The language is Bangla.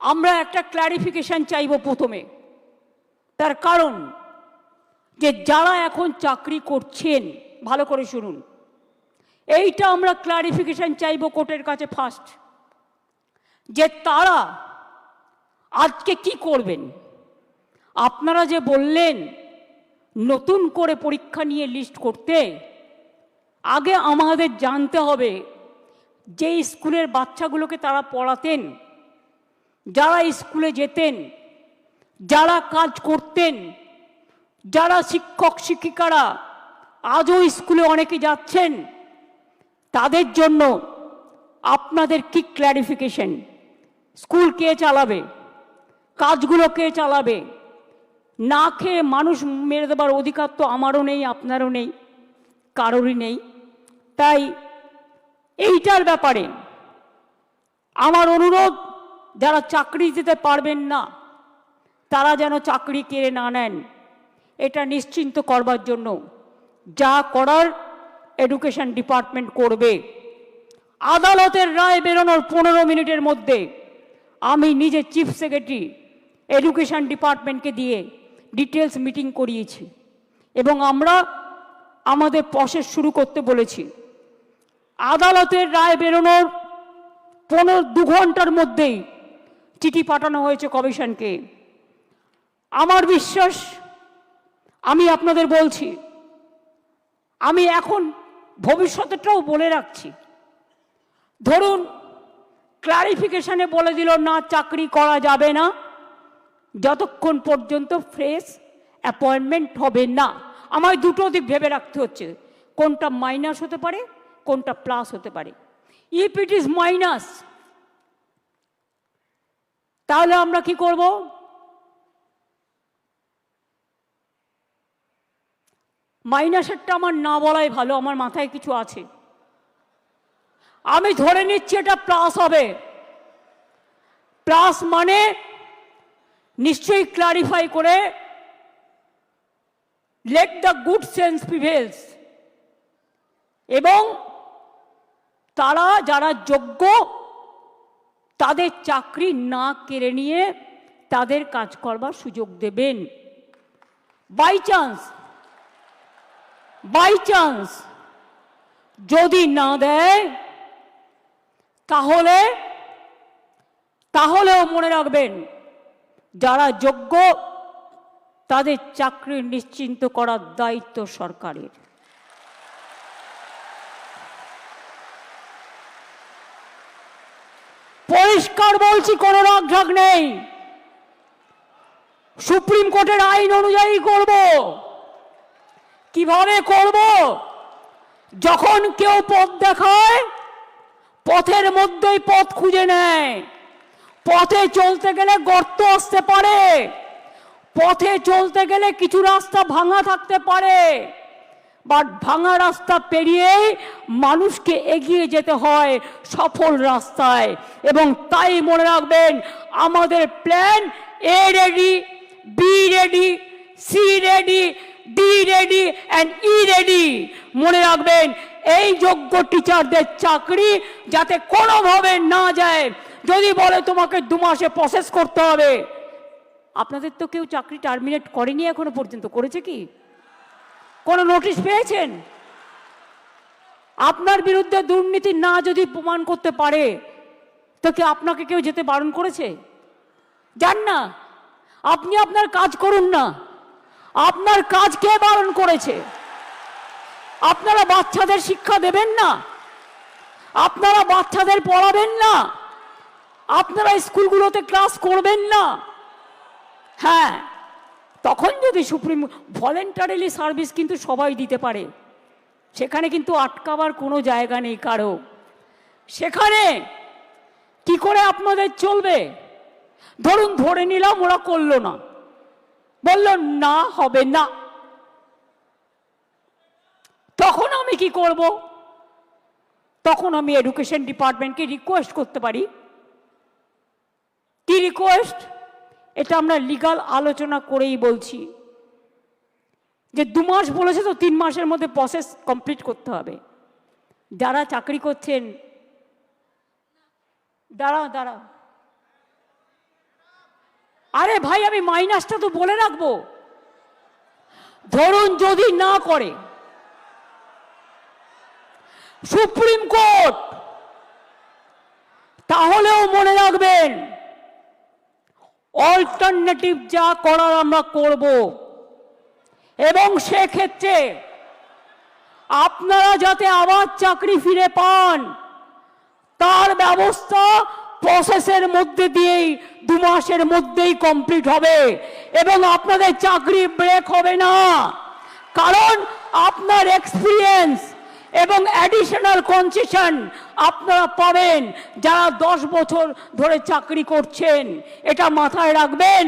আমরা একটা ক্ল্যারিফিকেশন চাইব প্রথমে। তার কারণ যে যারা এখন চাকরি করছেন, ভালো করে শুনুন। এইটা আমরা ক্লারিফিকেশন চাইব কোর্টের কাছে ফার্স্ট যে তারা আজকে কি করবেন? আপনারা যে বললেন, নতুন করে পরীক্ষা নিয়ে লিস্ট করতে, আগে আমাদের জানতে হবে যে স্কুলের বাচ্চাগুলোকে তারা পড়াতেন। যারা স্কুলে যেতেন, যারা কাজ করতেন, যারা শিক্ষক, শিক্ষিকারা আজও স্কুলে অনেকে যাচ্ছেন, তাদের জন্য আপনাদের কি ক্ল্যারিফিকেশন স্কুল কে চালাবে? কাজগুলো কে চালাবে? না খেয়ে মানুষ মেরে দেবার অধিকার তো আমারও নেই, আপনারও নেই, কারোরই নেই। তাই এইটার ব্যাপারে আমার অনুরোধ যারা চাকরি দিতে পারবেন না, তারা যেন চাকরি কেড়ে না নেন, এটা নিশ্চিন্ত করবার জন্য যা করার এডুকেশন ডিপার্টমেন্ট করবে। আদালতের রায় বেরোনোর পনেরো মিনিটের মধ্যে আমি নিজে চিফ সেক্রেটারি এডুকেশন ডিপার্টমেন্টকে দিয়ে ডিটেলস মিটিং করিয়েছি এবং আমরা আমাদের প্রসেস শুরু করতে বলেছি। আদালতের রায় বেরোনোর পনেরো, দু ঘণ্টার মধ্যেই চিঠি পাঠানো হয়েছে কমিশনকে। আমার বিশ্বাস, আমি আপনাদের বলছি, আমি এখন ভবিষ্যতেরটাও বলে রাখছি। ধরুন ক্লারিফিকেশনে বলে দিল, না, চাকরি করা যাবে না। যতক্ষণ পর্যন্ত ফ্রেশ অ্যাপয়েন্টমেন্ট হবে না। আমায় দুটো দিক ভেবে রাখতে হচ্ছে, কোনটা মাইনাস হতে পারে, কোনটা প্লাস হতে পারে। ইফ ইট ইজ মাইনাস তাহলে আমরা কি করব? মাইনাসেরটা আমার না বলাই ভালো, আমার মাথায় কিছু আছে। আমি ধরে নিচ্ছি এটা প্লাস হবে। প্লাস মানে নিশ্চয়ই ক্লারিফাই করে let the good sense prevails এবং তারা যারা যোগ্য তাদের চাকরি না কেড়ে নিয়ে তাদের কাজ করবার সুযোগ দেবেন। বাই চান্স বাই চান্স যদি না দেয়, তাহলে, তাহলেও মনে রাখবেন, যারা যোগ্য, তাদের চাকরি নিশ্চিন্ত করার দায়িত্ব সরকারের। পরিষ্কার বলছি, কোনো রাগ নেই। সুপ্রিম কোর্টের আইন অনুযায়ী করব। কীভাবে করব? যখন কেউ পথ দেখায়, পথের মধ্যেই পথ খুঁজে নেয়। পথে চলতে গেলে গর্ত আসতে পারে। পথে চলতে গেলে কিছু রাস্তা ভাঙা থাকতে পারে। বাট ভাঙা রাস্তা পেরিয়েই মানুষকে এগিয়ে যেতে হয় সফল রাস্তায়। এবং তাই মনে রাখবেন, আমাদের plan A ready B ready C ready D ready and E ready মনে রাখবেন, এই যোগ্য টিচারদের চাকরি যাতে কোনোভাবে না যায়। যদি বলে তোমাকে দু মাসে প্রসেস করতে হবে। আপনাদের তো কেউ চাকরি টার্মিনেট করেনি এখনও পর্যন্ত, করেছে কি? কোনো নোটিশ পেয়েছেন? আপনার বিরুদ্ধে দুর্নীতি না যদি প্রমাণ করতে পারে, তো কি আপনাকে কেউ যেতে বারণ করেছে? যান না। আপনি আপনার কাজ করুন না। আপনার কাজ কে বারণ করেছে? আপনারা বাচ্চাদের শিক্ষা দেবেন না? আপনারা বাচ্চাদের পড়াবেন না? আপনারা স্কুলগুলোতে ক্লাস করবেন না? হ্যাঁ। তখন যদি সুপ্রিম ভলেন্টারিলি সার্ভিস কিন্তু সবাই দিতে পারে, সেখানে কিন্তু আটকাবার কোনো জায়গা নেই কারও। সেখানে কি করে আপনাদের চলবে? ধরুন, ধরে নিলাম ওরা করল না। বলল, না, হবে না। তখন আমি কি করব? তখন আমি এডুকেশন ডিপার্টমেন্টকে রিকোয়েস্ট করতে পারি। কি রিকোয়েস্ট এটা আমরা লিগাল আলোচনা করেই বলছি। যে দু মাস বলেছে তো তিন মাসের মধ্যে প্রসেস কমপ্লিট করতে হবে। যারা চাকরি করছেন দাঁড়া দাঁড়া আরে ভাই, আমি মাইনাসটা তো বলে রাখব। ধরুন যদি না করে, সুপ্রিম কোর্ট, তাহলেও মনে রাখবেন অল্টারনেটিভ যা করার আমরা করব। এবং সেক্ষেত্রে আপনারা যাতে আবার চাকরি ফিরে পান, তার ব্যবস্থা প্রসেসের মধ্যে দিয়েই, দু মাসের মধ্যেই কমপ্লিট হবে। এবং আপনাদের চাকরি ব্রেক হবে না। কারণ আপনার এক্সপিরিয়েন্স এবং অ্যাডিশনাল কনসেশন আপনারা পাবেন যারা দশ বছর ধরে চাকরি করছেন এটা মাথায় রাখবেন।